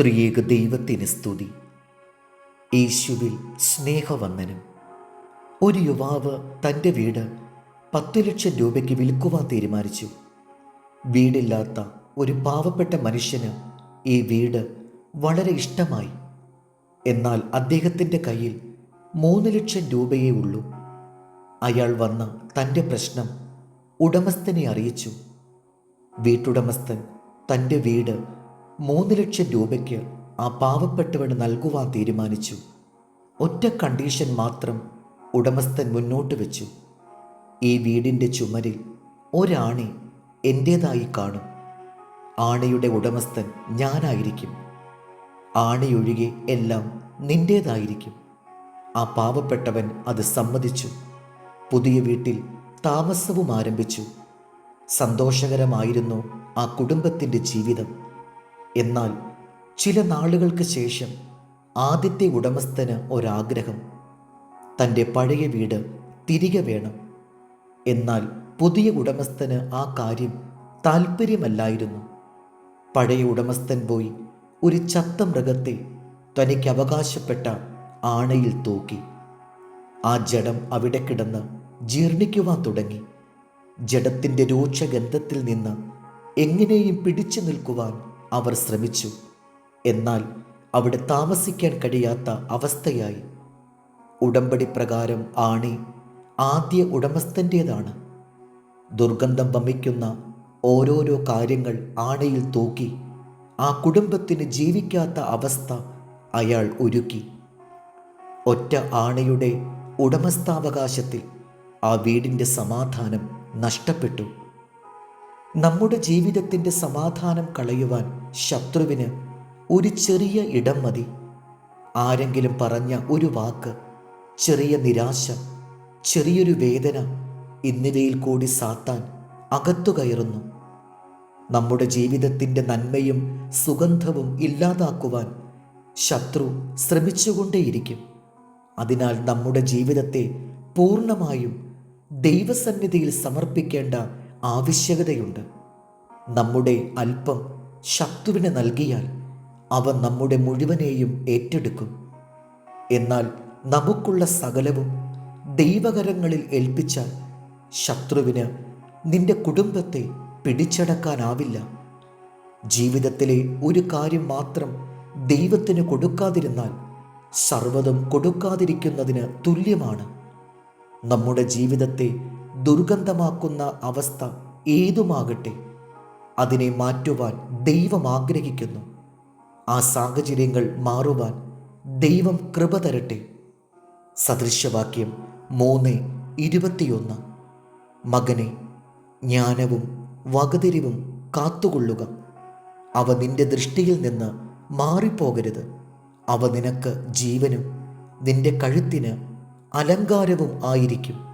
ത്രിയേക ദൈവത്തിന് സ്തുതി. യേശുവിൽ സ്നേഹവന്ദനം. ഒരു യുവാവ് തന്റെ വീട് പത്തു ലക്ഷം രൂപയ്ക്ക് വിൽക്കുവാൻ തീരുമാനിച്ചു. വീടില്ലാത്ത ഒരു പാവപ്പെട്ട മനുഷ്യന് ഈ വീട് വളരെ ഇഷ്ടമായി. എന്നാൽ അദ്ദേഹത്തിന്റെ കയ്യിൽ മൂന്ന് ലക്ഷം രൂപയേ ഉള്ളൂ. അയാൾ വന്ന തന്റെ പ്രശ്നം ഉടമസ്ഥനെ അറിയിച്ചു. വീട്ടുടമസ്ഥൻ തന്റെ വീട് മൂന്ന് ലക്ഷം രൂപയ്ക്ക് ആ പാവപ്പെട്ടവന് നൽകുവാൻ തീരുമാനിച്ചു. ഒറ്റ കണ്ടീഷൻ മാത്രം ഉടമസ്ഥൻ മുന്നോട്ട് വെച്ചു. ഈ വീടിന്റെ ചുമരിൽ ഒരാണി എന്റേതായി കാണും. ആണിയുടെ ഉടമസ്ഥൻ ഞാനായിരിക്കും. ആണിയൊഴികെ എല്ലാം നിന്റേതായിരിക്കും ആ പാവപ്പെട്ടവൻ അത് സമ്മതിച്ചു. പുതിയ വീട്ടിൽ താമസവും ആരംഭിച്ചു. സന്തോഷകരമായിരുന്നു ആ കുടുംബത്തിന്റെ ജീവിതം. എന്നാൽ ചില നാളുകൾക്ക് ശേഷം ആദ്യത്തെ ഉടമസ്ഥന് ഒരാഗ്രഹം തന്റെ പഴയ വീട് തിരികെ വേണം. എന്നാൽ പുതിയ ഉടമസ്ഥന് ആ കാര്യം താല്പര്യമല്ലായിരുന്നു പഴയ ഉടമസ്ഥൻ പോയി ഒരു ചത്ത മൃഗത്തെ തനിക്ക് അവകാശപ്പെട്ട ആണയിൽ തൂക്കി. ആ ജഡം അവിടെ കിടന്ന് ജീർണിക്കുവാൻ തുടങ്ങി. ജഡത്തിന്റെ രൂക്ഷഗന്ധത്തിൽ നിന്ന് എങ്ങനെയും പിടിച്ചു നിൽക്കുവാൻ അവർ ശ്രമിച്ചു. എന്നാൽ അവിടെ താമസിക്കാൻ കഴിയാത്ത അവസ്ഥയായി. ഉടമ്പടി പ്രകാരം ആണി ആദ്യ ഉടമസ്ഥന്റേതാണ്. ദുർഗന്ധം വമിക്കുന്ന ഓരോരോ കാര്യങ്ങൾ ആണയിൽ തൂക്കി ആ കുടുംബത്തിന് ജീവിക്കാത്ത അവസ്ഥ അയാൾ ഒരുക്കി. ഒറ്റ ആണയുടെ ഉടമസ്ഥാവകാശത്തിൽ ആ വീടിന്റെ സമാധാനം നഷ്ടപ്പെട്ടു. നമ്മുടെ ജീവിതത്തിന്റെ സമാധാനം കളയുവാൻ ശത്രുവിന് ഒരു ചെറിയ ഇടം മതി. ആരെങ്കിലും പറഞ്ഞ ഒരു വാക്ക് ചെറിയ നിരാശ ചെറിയൊരു വേദന എന്നിവയിൽ കൂടി സാത്താൻ അകത്തു കയറുന്നു. നമ്മുടെ ജീവിതത്തിന്റെ നന്മയും സുഗന്ധവും ഇല്ലാതാക്കുവാൻ ശത്രു ശ്രമിച്ചുകൊണ്ടേയിരിക്കും. അതിനാൽ നമ്മുടെ ജീവിതത്തെ പൂർണമായും ദൈവസന്നിധിയിൽ സമർപ്പിക്കേണ്ട ആവശ്യകതയുണ്ട്. നമ്മുടെ അല്പം ശത്രുവിന് നൽകിയാൽ അവ നമ്മുടെ മുഴുവനെയും ഏറ്റെടുക്കും. എന്നാൽ നമുക്കുള്ള സകലവും ദൈവകരങ്ങളിൽ ഏൽപ്പിച്ചാൽ ശത്രുവിന് നിന്റെ കുടുംബത്തെ പിടിച്ചടക്കാനാവില്ല. ജീവിതത്തിലെ ഒരു കാര്യം മാത്രം ദൈവത്തിന് കൊടുക്കാതിരുന്നാൽ സർവതും കൊടുക്കാതിരിക്കുന്നതിന് തുല്യമാണ്. നമ്മുടെ ജീവിതത്തെ ദുർഗന്ധമാക്കുന്ന അവസ്ഥ ഏതുമാകട്ടെ അതിനെ മാറ്റുവാൻ ദൈവം ആഗ്രഹിക്കുന്നു. ആ സാഹചര്യങ്ങൾ മാറുവാൻ ദൈവം കൃപ തരട്ടെ. സദൃശവാക്യം മൂന്ന് ഇരുപത്തിയൊന്ന്. മകനെ ജ്ഞാനവും വകതിരിവും കാത്തുകൊള്ളുക. അവ നിന്റെ ദൃഷ്ടിയിൽ നിന്ന് മാറിപ്പോകരുത്. അവ നിനക്ക് ജീവനും നിന്റെ കഴുത്തിന് അലങ്കാരവും ആയിരിക്കും.